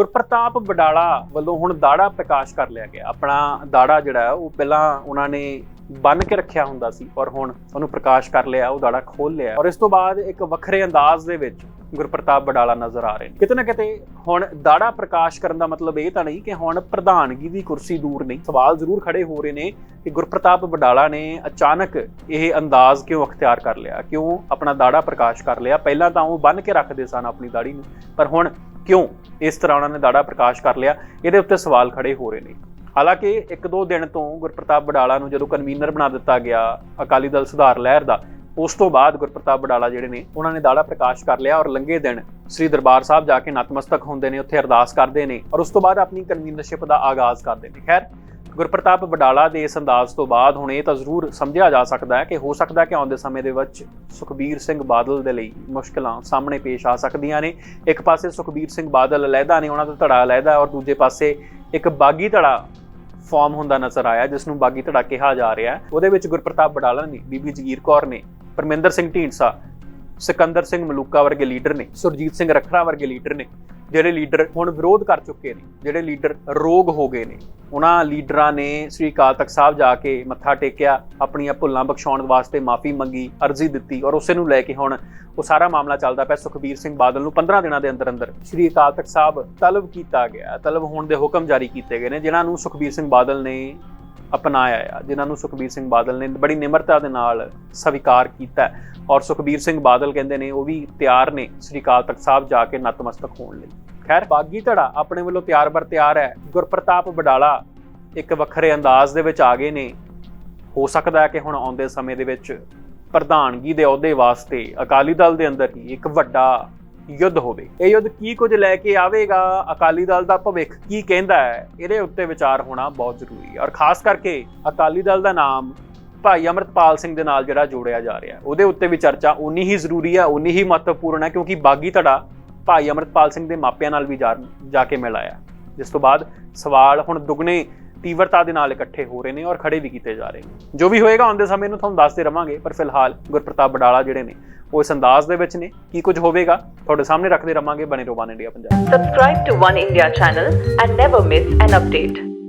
ਗੁਰਪ੍ਰਤਾਪ ਬਡਾਲਾ ਵੱਲੋਂ ਹੁਣ ਦਾੜਾ ਪ੍ਰਕਾਸ਼ ਕਰ ਲਿਆ ਗਿਆ। ਆਪਣਾ ਦਾੜਾ ਜਿਹੜਾ ਉਹ ਪਹਿਲਾਂ ਉਹਨਾਂ ਨੇ ਬੰਨ ਕੇ ਰੱਖਿਆ ਹੁੰਦਾ ਸੀ ਔਰ ਹੁਣ ਉਹਨੂੰ ਪ੍ਰਕਾਸ਼ ਕਰ ਲਿਆ, ਉਹ ਦਾੜਾ ਖੋਲ ਲਿਆ। ਔਰ ਇਸ ਤੋਂ ਬਾਅਦ ਇੱਕ ਵੱਖਰੇ ਅੰਦਾਜ਼ ਦੇ ਵਿੱਚ ਗੁਰਪ੍ਰਤਾਪ ਬਡਾਲਾ ਨਜ਼ਰ ਆ ਰਹੇ ਨੇ। ਕਿਤੇ ਨਾ ਕਿਤੇ ਹੁਣ ਦਾੜਾ ਪ੍ਰਕਾਸ਼ ਕਰਨ ਦਾ ਮਤਲਬ ਇਹ ਤਾਂ ਨਹੀਂ ਕਿ ਹੁਣ ਪ੍ਰਧਾਨਗੀ ਦੀ ਕੁਰਸੀ ਦੂਰ ਨਹੀਂ। ਸਵਾਲ ਜ਼ਰੂਰ ਖੜੇ ਹੋ ਰਹੇ ਨੇ ਕਿ ਗੁਰਪ੍ਰਤਾਪ ਬਡਾਲਾ ਨੇ ਅਚਾਨਕ ਇਹ ਅੰਦਾਜ਼ ਕਿਉਂ ਅਖਤਿਆਰ ਕਰ ਲਿਆ? ਕਿਉਂ ਆਪਣਾ ਦਾੜਾ ਪ੍ਰਕਾਸ਼ ਕਰ ਲਿਆ? ਪਹਿਲਾਂ ਤਾਂ ਉਹ ਬੰਨ ਕੇ ਰੱਖਦੇ ਸਨ ਆਪਣੀ ਦਾੜੀ ਨੂੰ, ਪਰ ਹੁਣ ਕਿਉਂ? ਇਸ ਤਰ੍ਹਾਂ ਉਹਨਾਂ ਨੇ ਦਾੜਾ ਪ੍ਰਕਾਸ਼ ਕਰ ਲਿਆ। ਇਹਦੇ ਉੱਤੇ ਸਵਾਲ ਖੜੇ ਹੋ ਰਹੇ ਨੇ। ਹਾਲਾਂਕਿ ਇੱਕ ਦੋ ਦਿਨ ਤੋਂ ਗੁਰਪ੍ਰਤਾਪ ਬਡਾਲਾ ਨੂੰ ਜਦੋਂ ਕਨਵੀਨਰ ਬਣਾ ਦਿੱਤਾ ਗਿਆ ਅਕਾਲੀ ਦਲ ਸੁਧਾਰ ਲਹਿਰ ਦਾ, ਉਸ ਤੋਂ ਬਾਅਦ ਗੁਰਪ੍ਰਤਾਪ ਬਡਾਲਾ ਜਿਹੜੇ ਨੇ, ਉਹਨਾਂ ਨੇ ਦਾੜਾ ਪ੍ਰਕਾਸ਼ ਕਰ ਲਿਆ ਔਰ ਲੰਗੇ ਦਿਨ ਸ੍ਰੀ ਦਰਬਾਰ ਸਾਹਿਬ ਜਾ ਕੇ ਨਤਮਸਤਕ ਹੁੰਦੇ ਨੇ, ਉੱਥੇ ਅਰਦਾਸ ਕਰਦੇ ਨੇ ਔਰ ਉਸ ਤੋਂ ਬਾਅਦ ਆਪਣੀ ਕਨਵੀਨਰਸ਼ਿਪ ਦਾ ਆਗਾਜ਼ ਕਰਦੇ ਨੇ। ਖੈਰ ਗੁਰਪ੍ਰਤਾਪ ਬਡਾਲਾ ਦੇ ਇਸ ਅੰਦਾਜ਼ ਤੋਂ ਬਾਅਦ ਹੁਣ ਇਹ ਤਾਂ ਜ਼ਰੂਰ ਸਮਝਿਆ ਜਾ ਸਕਦਾ ਹੈ ਕਿ ਹੋ ਸਕਦਾ ਕਿ ਆਉਂਦੇ ਸਮੇਂ ਦੇ ਵਿੱਚ ਸੁਖਬੀਰ ਸਿੰਘ ਬਾਦਲ ਦੇ ਲਈ ਮੁਸ਼ਕਲਾਂ ਸਾਹਮਣੇ ਪੇਸ਼ ਆ ਸਕਦੀਆਂ ਨੇ। ਇੱਕ ਪਾਸੇ ਸੁਖਬੀਰ ਸਿੰਘ ਬਾਦਲ ਅਲੱਗਾ ਨੇ, ਉਹਨਾਂ ਦਾ ਧੜਾ ਅਲੈਦਾ ਔਰ ਦੂਜੇ ਪਾਸੇ ਇੱਕ ਬਾਗੀ ਧੜਾ ਫਾਰਮ ਹੁੰਦਾ ਨਜ਼ਰ ਆਇਆ, ਜਿਸ ਨੂੰ ਬਾਗੀ ਧੜਾ ਕਿਹਾ ਜਾ ਰਿਹਾ ਹੈ। ਉਹਦੇ ਵਿੱਚ ਗੁਰਪ੍ਰਤਾਪ ਬਡਾਲਾ ਨੇ, ਬੀਬੀ ਜਗੀਰ ਕੌਰ ਨੇ, ਪਰਮਿੰਦਰ ਸਿੰਘ ਢੀਂਡਸਾ, ਸਿਕੰਦਰ ਸਿੰਘ ਮਲੂਕਾ ਵਰਗੇ ਲੀਡਰ ਨੇ, ਸੁਰਜੀਤ ਸਿੰਘ ਰੱਖੜਾ ਵਰਗੇ ਲੀਡਰ ਨੇ ਜਿਹੜੇ ਲੀਡਰ ਹੁਣ ਵਿਰੋਧ ਕਰ ਚੁੱਕੇ ਨੇ, ਜਿਹੜੇ ਲੀਡਰ ਰੋਗ ਹੋ ਗਏ ਨੇ, ਉਹਨਾਂ ਲੀਡਰਾਂ ਨੇ ਸ੍ਰੀ ਅਕਾਲ ਤਖਤ ਸਾਹਿਬ ਜਾ ਕੇ ਮੱਥਾ ਟੇਕਿਆ, ਆਪਣੀਆਂ ਭੁੱਲਾਂ ਬਖਸ਼ਾਉਣ ਵਾਸਤੇ ਮਾਫੀ ਮੰਗੀ, ਅਰਜ਼ੀ ਦਿੱਤੀ ਔਰ ਉਸੇ ਨੂੰ ਲੈ ਕੇ ਹੁਣ ਉਹ ਸਾਰਾ ਮਾਮਲਾ ਚੱਲਦਾ ਪਿਆ ਸੁਖਬੀਰ ਸਿੰਘ ਬਾਦਲ ਨੂੰ 15 ਦਿਨਾਂ ਦੇ ਅੰਦਰ ਅੰਦਰ। ਸ੍ਰੀ ਅਕਾਲ ਤਖਤ ਸਾਹਿਬ ਤਲਬ ਕੀਤਾ ਗਿਆ, ਤਲਬ ਹੋਣ ਦੇ ਹੁਕਮ ਜਾਰੀ ਕੀਤੇ ਗਏ ਨੇ, ਜਿਨ੍ਹਾਂ ਨੂੰ ਸੁਖਬੀਰ ਸਿੰਘ ਬਾਦਲ ਨੇ ਅਪਣਾਇਆ ਆ, ਜਿਨ੍ਹਾਂ ਨੂੰ ਸੁਖਬੀਰ ਸਿੰਘ ਬਾਦਲ ਨੇ ਬੜੀ ਨਿਮਰਤਾ ਦੇ ਨਾਲ ਸਵੀਕਾਰ ਕੀਤਾ ਔਰ ਸੁਖਬੀਰ ਸਿੰਘ ਬਾਦਲ ਕਹਿੰਦੇ ਨੇ, ਉਹ ਵੀ ਤਿਆਰ ਨੇ, ਸ੍ਰੀ ਅਕਾਲ ਤਖਤ ਸਾਹਿਬ ਜਾ ਕੇ ਨਤਮਸਤਕ ਹੋਣ ਲਈ। ਖੈਰ, ਬਾਗੀ ਧੜਾ ਆਪਣੇ ਵੱਲੋਂ ਤਿਆਰ ਬਰ ਤਿਆਰ ਹੈ। ਗੁਰਪ੍ਰਤਾਪ ਬਡਾਲਾ ਇੱਕ ਵੱਖਰੇ ਅੰਦਾਜ਼ ਦੇ ਵਿੱਚ ਆ ਗਏ ਨੇ। ਹੋ ਸਕਦਾ ਹੈ ਕਿ ਹੁਣ ਆਉਂਦੇ ਸਮੇਂ ਦੇ ਵਿੱਚ ਪ੍ਰਧਾਨਗੀ ਦੇ ਅਹੁਦੇ ਵਾਸਤੇ ਅਕਾਲੀ ਦਲ ਦੇ ਅੰਦਰ ਹੀ ਇੱਕ ਵੱਡਾ ਯੁੱਧ ਹੋਵੇ। ਇਹ ਯੁੱਧ ਕੀ ਕੁਝ ਲੈ ਕੇ ਆਵੇਗਾ? ਅਕਾਲੀ ਦਲ ਦਾ ਭਵਿੱਖ ਕੀ ਕਹਿੰਦਾ ਹੈ? ਇਹਦੇ ਉੱਤੇ ਵਿਚਾਰ ਹੋਣਾ ਬਹੁਤ ਜ਼ਰੂਰੀ ਹੈ। ਔਰ ਖਾਸ ਕਰਕੇ ਅਕਾਲੀ ਦਲ ਦਾ ਨਾਮ ਭਾਈ ਅਮਰਤਪਾਲ ਸਿੰਘ ਦੇ ਨਾਲ ਜਿਹੜਾ ਜੋੜਿਆ ਜਾ ਰਿਹਾ ਉਹਦੇ ਉੱਤੇ ਵੀ ਚਰਚਾ ਉਨੀ ਹੀ ਜ਼ਰੂਰੀ ਹੈ ਉਨੀ ਹੀ ਮਹੱਤਵਪੂਰਨ ਹੈ, ਕਿਉਂਕਿ ਬਾਗੀ ਧੜਾ ਭਾਈ ਅਮਰਤਪਾਲ ਸਿੰਘ ਦੇ ਮਾਪਿਆਂ ਨਾਲ ਵੀ ਜਾ ਜਾ ਕੇ ਮਿਲ ਆਇਆ। ਜਿਸ ਤੋਂ ਬਾਅਦ ਸਵਾਲ ਹੁਣ ਦੁੱਗਣੇ ਤੀਵਰਤਾ ਦੇ ਨਾਲ ਇਕੱਠੇ ਹੋ ਰਹੇ ਨੇ ਔਰ ਖੜੇ ਵੀ ਕੀਤੇ ਜਾ ਰਹੇ ਨੇ। ਜੋ ਵੀ ਹੋਏਗਾ ਆਉਂਦੇ ਸਮੇਂ ਨੂੰ ਤੁਹਾਨੂੰ ਦੱਸਦੇ ਰਵਾਂਗੇ, ਪਰ ਫਿਲਹਾਲ ਗੁਰਪ੍ਰਤਾਪ ਬਡਾਲਾ ਜਿਹੜੇ ਨੇ, ਉਹ ਇਸ ਅੰਦਾਜ਼ ਦੇ ਵਿੱਚ ਨੇ ਕੀ ਕੁਝ ਹੋਵੇਗਾ। ਤੁਹਾਡੇ ਸਾਹਮਣੇ ਰੱਖਦੇ ਰਵਾਂਗੇ ਬਣੇ ਰੋਵਾਨ India Punjab. Subscribe to One India channel and never miss an update.